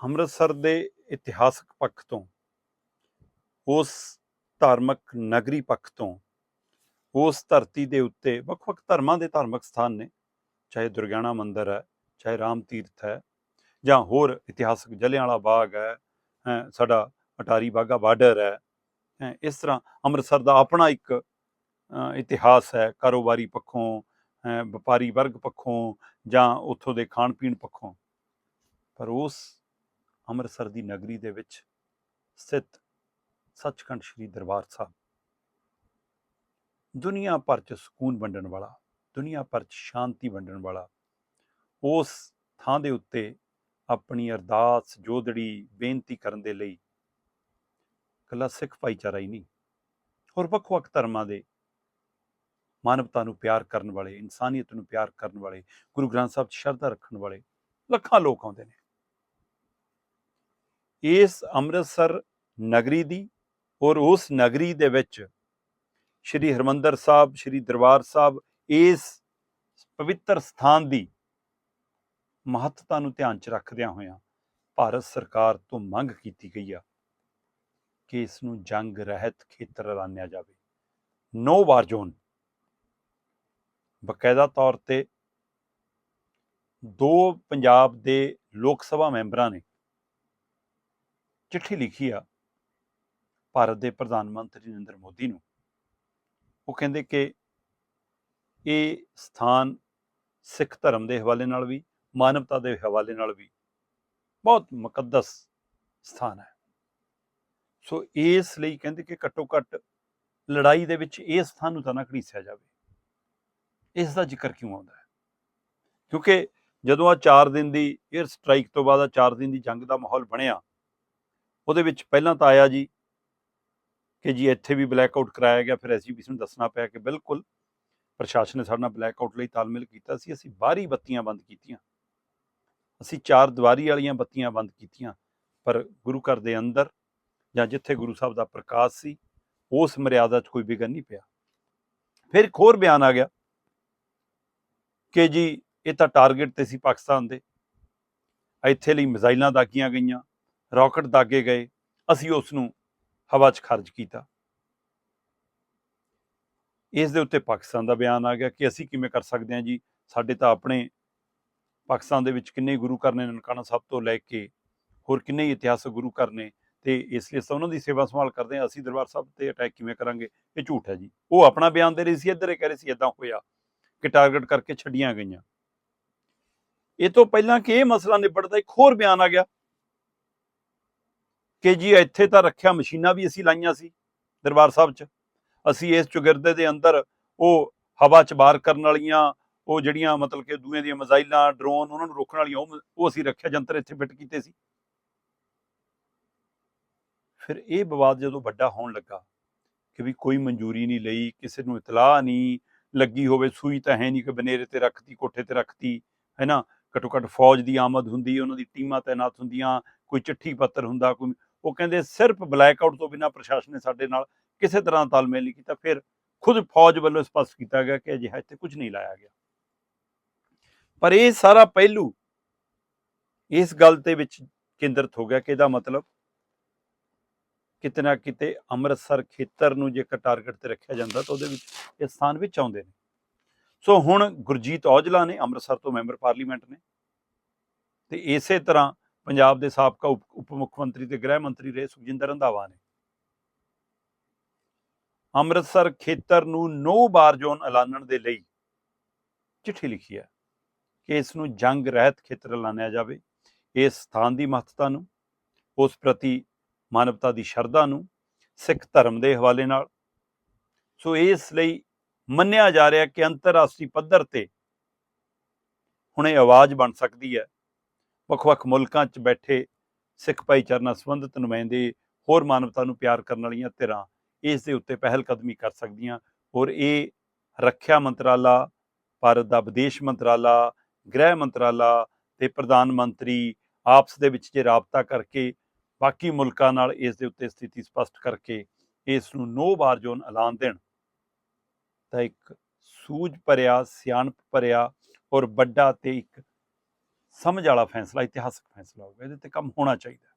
ਅੰਮ੍ਰਿਤਸਰ ਦੇ ਇਤਿਹਾਸਕ ਪੱਖ ਤੋਂ ਉਸ ਧਾਰਮਿਕ ਨਗਰੀ ਪੱਖ ਤੋਂ ਉਸ ਧਰਤੀ ਦੇ ਉੱਤੇ ਵੱਖ-ਵੱਖ ਧਰਮਾਂ ਦੇ ਧਾਰਮਿਕ ਸਥਾਨ ਨੇ ਚਾਹੇ ਦੁਰਗਿਆਣਾ ਮੰਦਿਰ ਹੈ ਚਾਹੇ ਰਾਮ ਤੀਰਥ ਹੈ ਜਾਂ ਹੋਰ ਇਤਿਹਾਸਕ ਜਲਿਆਂਵਾਲਾ ਬਾਗ ਹੈ ਹੈਂ, ਸਾਡਾ ਅਟਾਰੀ ਬਾਗਾ ਬਾਰਡਰ ਹੈ ਇਸ ਤਰ੍ਹਾਂ ਅੰਮ੍ਰਿਤਸਰ ਦਾ ਆਪਣਾ ਇੱਕ ਇਤਿਹਾਸ ਹੈ ਕਾਰੋਬਾਰੀ ਪੱਖੋਂ ਹੈਂ, ਵਪਾਰੀ ਵਰਗ ਪੱਖੋਂ ਜਾਂ ਉੱਥੋਂ ਦੇ ਖਾਣ ਪੀਣ ਪੱਖੋਂ। ਪਰ ਉਸ ਅੰਮ੍ਰਿਤਸਰ ਦੀ ਨਗਰੀ ਦੇ ਵਿੱਚ ਸਥਿਤ ਸੱਚਖੰਡ ਸ੍ਰੀ ਦਰਬਾਰ ਸਾਹਿਬ। ਦੁਨੀਆ ਭਰ ਚ ਸਕੂਨ ਵੰਡਣ ਵਾਲਾ, ਦੁਨੀਆ ਭਰ ਚ ਸ਼ਾਂਤੀ ਵੰਡਣ ਵਾਲਾ, ਉਸ ਥਾਂ ਦੇ ਉੱਤੇ ਆਪਣੀ ਅਰਦਾਸ, ਜੋਦੜੀ, ਬੇਨਤੀ ਕਰਨ ਦੇ ਲਈ ਕੱਲਾ ਸਿੱਖ ਭਾਈਚਾਰਾ ਹੀ ਨਹੀਂ, ਹੋਰ ਵੱਖ-ਵੱਖ ਧਰਮਾਂ ਦੇ ਮਾਨਵਤਾ ਨੂੰ ਪਿਆਰ ਕਰਨ ਵਾਲੇ, ਇਨਸਾਨੀਅਤ ਨੂੰ ਪਿਆਰ ਕਰਨ ਵਾਲੇ, ਗੁਰੂ ਗ੍ਰੰਥ ਸਾਹਿਬ 'ਚ ਸ਼ਰਧਾ ਰੱਖਣ ਵਾਲੇ ਲੱਖਾਂ ਲੋਕ ਆਉਂਦੇ ਨੇ। ਇਸ ਅੰਮ੍ਰਿਤਸਰ ਨਗਰੀ ਦੀ ਔਰ ਉਸ ਨਗਰੀ ਦੇ ਵਿੱਚ ਸ਼੍ਰੀ ਹਰਮੰਦਰ ਸਾਹਿਬ, ਸ਼੍ਰੀ ਦਰਬਾਰ ਸਾਹਿਬ ਇਸ ਪਵਿੱਤਰ ਸਥਾਨ ਦੀ ਮਹੱਤਤਾ ਨੂੰ ਧਿਆਨ 'ਚ ਰੱਖਦਿਆਂ ਹੋਇਆਂ ਭਾਰਤ ਸਰਕਾਰ ਤੋਂ ਮੰਗ ਕੀਤੀ ਗਈ ਆ ਕਿ ਇਸ ਨੂੰ ਜੰਗ ਰਹਿਤ ਖੇਤਰ ਐਲਾਨਿਆ ਜਾਵੇ। ਨੋ ਵਾਰ ਜ਼ੋਨ ਬਕਾਇਦਾ ਤੌਰ ਤੇ ਦੋ ਪੰਜਾਬ ਦੇ ਲੋਕ ਸਭਾ ਮੈਂਬਰਾਂ ਨੇ ਚਿੱਠੀ ਲਿਖੀ ਆ ਭਾਰਤ ਦੇ ਪ੍ਰਧਾਨ ਮੰਤਰੀ ਨਰਿੰਦਰ ਮੋਦੀ ਨੂੰ। ਉਹ ਕਹਿੰਦੇ ਕਿ ਇਹ ਸਥਾਨ ਸਿੱਖ ਧਰਮ ਦੇ ਹਵਾਲੇ ਨਾਲ ਵੀ, ਮਾਨਵਤਾ ਦੇ ਹਵਾਲੇ ਨਾਲ ਵੀ ਬਹੁਤ ਮੁਕੱਦਸ ਸਥਾਨ ਹੈ। ਸੋ ਇਸ ਲਈ ਕਹਿੰਦੇ ਕਿ ਘੱਟੋ ਘੱਟ ਲੜਾਈ ਦੇ ਵਿੱਚ ਇਹ ਸਥਾਨ ਨੂੰ ਤਾਂ ਨਾ ਘੜੀਸਿਆ ਜਾਵੇ। ਇਸ ਦਾ ਜ਼ਿਕਰ ਕਿਉਂ ਆਉਂਦਾ ਹੈ? ਕਿਉਂਕਿ ਜਦੋਂ ਆ 4 ਦਿਨ ਦੀ 에ਅਰ ਸਟ੍ਰਾਈਕ ਤੋਂ ਬਾਅਦ ਆ 4 ਦਿਨ ਦੀ ਜੰਗ ਦਾ ਮਾਹੌਲ ਬਣਿਆ ਉਹਦੇ ਵਿੱਚ ਪਹਿਲਾਂ ਤਾਂ ਆਇਆ ਜੀ ਕਿ ਜੀ ਇੱਥੇ ਵੀ ਬਲੈਕ ਆਊਟ ਕਰਾਇਆ ਗਿਆ, ਫਿਰ ਐਸਜੀਪੀਸੀ ਨੂੰ ਦੱਸਣਾ ਪਿਆ ਕਿ ਬਿਲਕੁਲ ਪ੍ਰਸ਼ਾਸਨ ਨੇ ਸਾਡੇ ਨਾਲ ਬਲੈਕ ਆਊਟ ਲਈ ਤਾਲਮੇਲ ਕੀਤਾ ਸੀ, ਅਸੀਂ ਬਾਹਰੀ ਬੱਤੀਆਂ ਬੰਦ ਕੀਤੀਆਂ। ਅਸੀਂ ਚਾਰ ਦੀਵਾਰੀ ਵਾਲੀਆਂ ਬੱਤੀਆਂ ਬੰਦ ਕੀਤੀਆਂ, ਪਰ ਗੁਰੂ ਘਰ ਦੇ ਅੰਦਰ ਜਾਂ ਜਿੱਥੇ ਗੁਰੂ ਸਾਹਿਬ ਦਾ ਪ੍ਰਕਾਸ਼ ਸੀ, ਉਸ ਮਰਿਆਦਾ 'ਚ ਕੋਈ ਵਿਗਨ ਨਹੀਂ ਪਿਆ। ਫਿਰ ਇੱਕ ਹੋਰ ਬਿਆਨ ਆ ਗਿਆ ਕਿ ਜੀ ਇਹ ਤਾਂ ਟਾਰਗੇਟ ਤੇ ਸੀ ਪਾਕਿਸਤਾਨ ਦੇ। ਇੱਥੇ ਲਈ ਮਿਜ਼ਾਈਲਾਂ ਦਾਗੀਆਂ ਗਈਆਂ। ਰਾਕਟ ਦਾਗੇ ਗਏ, ਅਸੀਂ ਉਸ ਨੂੰ ਹਵਾ 'ਚ ਖਰਚ ਕੀਤਾ। ਇਸ ਦੇ ਉੱਤੇ ਪਾਕਿਸਤਾਨ ਦਾ ਬਿਆਨ ਆ ਗਿਆ ਕਿ ਅਸੀਂ ਕਿਵੇਂ ਕਰ ਸਕਦੇ ਹਾਂ ਜੀ? ਸਾਡੇ ਤਾਂ ਆਪਣੇ ਪਾਕਿਸਤਾਨ ਦੇ ਵਿੱਚ ਕਿੰਨੇ ਗੁਰੂ ਘਰ ਨੇ, ਨਨਕਾਣਾ ਸਾਹਿਬ ਤੋਂ ਲੈ ਕੇ ਹੋਰ ਕਿੰਨੇ ਹੀ ਇਤਿਹਾਸਕ ਗੁਰੂ ਘਰ ਨੇ ਤੇ ਇਸ ਲਈ ਅਸੀਂ ਉਹਨਾਂ ਦੀ ਸੇਵਾ ਸੰਭਾਲ ਕਰਦੇ ਹਾਂ। ਅਸੀਂ ਦਰਬਾਰ ਸਾਹਿਬ ਤੇ ਅਟੈਕ ਕਿਵੇਂ ਕਰਾਂਗੇ? ਇਹ ਝੂਠ ਹੈ ਜੀ। ਉਹ ਆਪਣਾ ਬਿਆਨ ਦੇ ਰਹੀ ਸੀ, ਇੱਧਰ ਇਹ ਕਹਿ ਰਹੀ ਸੀ ਇਦਾਂ ਹੋਇਆ ਕਿ ਟਾਰਗੇਟ ਕਰਕੇ ਛੱਡੀਆਂ ਗਈਆਂ। ਇਹ ਤੋਂ ਪਹਿਲਾਂ ਕਿ ਇਹ ਮਸਲਾ ਨਿਬੜਦਾ, ਇੱਕ ਹੋਰ ਬਿਆਨ ਆ ਗਿਆ ਕਿ ਜੀ ਇੱਥੇ ਤਾਂ ਰੱਖਿਆ ਮਸ਼ੀਨਾਂ ਵੀ ਅਸੀਂ ਲਾਈਆਂ ਸੀ ਦਰਬਾਰ ਸਾਹਿਬ 'ਚ। ਅਸੀਂ ਇਸ ਚੁਗਿਰਦੇ ਦੇ ਅੰਦਰ ਉਹ ਹਵਾ 'ਚ ਬਾਹਰ ਕਰਨ ਵਾਲੀਆਂ, ਉਹ ਜਿਹੜੀਆਂ ਮਤਲਬ ਕਿ ਦੂਏ ਦੀਆਂ ਮਜ਼ਾਈਲਾਂ, ਡਰੋਨ ਉਹਨਾਂ ਨੂੰ ਰੋਕਣ ਵਾਲੀਆਂ, ਉਹ ਅਸੀਂ ਰੱਖਿਆ, ਜੰਤਰ ਇੱਥੇ ਫਿੱਟ ਕੀਤੇ ਸੀ। ਫਿਰ ਇਹ ਵਿਵਾਦ ਜਦੋਂ ਵੱਡਾ ਹੋਣ ਲੱਗਾ ਕਿ ਵੀ ਕੋਈ ਮਨਜ਼ੂਰੀ ਨਹੀਂ ਲਈ, ਕਿਸੇ ਨੂੰ ਇਤਲਾਹ ਨਹੀਂ ਲੱਗੀ ਹੋਵੇ, ਸੂਈ ਤਾਂ ਹੈ ਨਹੀਂ ਕਿ ਬਨੇਰੇ ਤੇ ਰੱਖਤੀ, ਕੋਠੇ ਤੇ ਰੱਖਤੀ, ਹੈ ਨਾ? ਘੱਟੋ ਘੱਟ ਫੌਜ ਦੀ ਆਮਦ ਹੁੰਦੀ, ਉਹਨਾਂ ਦੀ ਟੀਮਾਂ ਤਾਇਨਾਤ ਹੁੰਦੀਆਂ, ਕੋਈ ਚਿੱਠੀ ਪੱਤਰ ਹੁੰਦਾ, ਕੋਈ ਉਹ ਕਹਿੰਦੇ ਸਿਰਫ ਬਲੈਕਆਊਟ ਤੋਂ ਬਿਨਾਂ ਪ੍ਰਸ਼ਾਸਨ ਨੇ ਸਾਡੇ ਨਾਲ ਕਿਸੇ ਤਰ੍ਹਾਂ ਦਾ ਤਾਲਮੇਲ ਨਹੀਂ ਕੀਤਾ। ਫਿਰ ਖੁਦ ਫੌਜ ਵੱਲੋਂ ਸਪਸ਼ਟ ਕੀਤਾ ਗਿਆ ਕਿ ਅਜਿਹਾ ਇੱਥੇ ਕੁਝ ਨਹੀਂ ਲਾਇਆ ਗਿਆ। ਪਰ ਇਹ ਸਾਰਾ ਪਹਿਲੂ ਇਸ ਗੱਲ ਤੇ ਵਿੱਚ ਕੇਂਦਰਿਤ ਹੋ ਗਿਆ ਕਿ ਇਹਦਾ ਮਤਲਬ ਕਿਤੇ ਨਾ ਕਿਤੇ ਅੰਮ੍ਰਿਤਸਰ ਖੇਤਰ ਨੂੰ ਜੇਕਰ ਟਾਰਗੇਟ ਤੇ ਰੱਖਿਆ ਜਾਂਦਾ ਤਾਂ ਉਹਦੇ ਵਿੱਚ ਇਹ ਸਥਾਨ ਵਿੱਚ ਆਉਂਦੇ ਨੇ। ਸੋ ਹੁਣ ਗੁਰਜੀਤ ਔਜਲਾ ਨੇ ਅੰਮ੍ਰਿਤਸਰ ਤੋਂ ਮੈਂਬਰ ਪਾਰਲੀਮੈਂਟ ਨੇ ਤੇ ਇਸੇ ਤਰ੍ਹਾਂ ਪੰਜਾਬ ਦੇ ਸਾਬਕਾ ਉਪ ਉਪ ਮੁੱਖ ਮੰਤਰੀ ਤੇ ਗ੍ਰਹਿ ਮੰਤਰੀ ਰਹੇ ਸੁਖਜਿੰਦਰ ਰੰਧਾਵਾ ਨੇ। ਅੰਮ੍ਰਿਤਸਰ ਖੇਤਰ ਨੂੰ ਨੋ ਬਾਰ ਜ਼ੋਨ ਐਲਾਨਣ ਦੇ ਲਈ ਚਿੱਠੀ ਲਿਖੀ ਹੈ ਕਿ ਇਸ ਨੂੰ ਜੰਗ ਰਹਿਤ ਖੇਤਰ ਐਲਾਨਿਆ ਜਾਵੇ। ਇਸ ਸਥਾਨ ਦੀ ਮਹੱਤਤਾ ਨੂੰ, ਉਸ ਪ੍ਰਤੀ ਮਾਨਵਤਾ ਦੀ ਸ਼ਰਧਾ ਨੂੰ, ਸਿੱਖ ਧਰਮ ਦੇ ਹਵਾਲੇ ਨਾਲ। ਸੋ ਇਸ ਲਈ ਮੰਨਿਆ ਜਾ ਰਿਹਾ ਕਿ ਅੰਤਰਰਾਸ਼ਟਰੀ ਪੱਧਰ ਤੇ ਹੁਣ ਇਹ ਆਵਾਜ਼ ਬਣ ਸਕਦੀ ਹੈ ਵੱਖ-ਵੱਖ ਮੁਲਕਾਂ 'ਚ ਬੈਠੇ ਸਿੱਖ ਭਾਈਚਾਰੇ ਨਾਲ ਸੰਬੰਧਿਤ ਨੁਮਾਇੰਦੇ ਹੋਰ ਮਾਨਵਤਾ ਨੂੰ ਪਿਆਰ ਕਰਨ ਵਾਲੀਆਂ ਧਿਰਾਂ ਇਸ ਦੇ ਉੱਤੇ ਪਹਿਲ ਕਦਮੀ ਕਰ ਸਕਦੀਆਂ। ਔਰ ਇਹ ਰੱਖਿਆ ਮੰਤਰਾਲਾ, ਭਾਰਤ ਦਾ ਵਿਦੇਸ਼ ਮੰਤਰਾਲਾ, ਗ੍ਰਹਿ ਮੰਤਰਾਲਾ ਤੇ ਪ੍ਰਧਾਨ ਮੰਤਰੀ ਆਪਸ ਦੇ ਵਿੱਚ ਜੇ ਰਾਬਤਾ ਕਰਕੇ ਬਾਕੀ ਮੁਲਕਾਂ ਨਾਲ ਇਸ ਦੇ ਉੱਤੇ ਸਥਿਤੀ ਸਪਸ਼ਟ ਕਰਕੇ ਇਸ ਨੂੰ ਨੋ ਵਾਰ ਜ਼ੋਨ ਐਲਾਨ ਦੇਣ। ਤਾਂ ਇੱਕ ਸੂਝ ਭਰਿਆ, ਸਿਆਣਪ ਭਰਿਆ ਔਰ ਵੱਡਾ ਤੇ ਇੱਕ ਸਮਝ ਵਾਲਾ ਫੈਸਲਾ ਇਤਿਹਾਸਕ ਫੈਸਲਾ ਹੋਊਗਾ ਇਹਦੇ ਤੇ ਕੰਮ ਹੋਣਾ ਚਾਹੀਦਾ।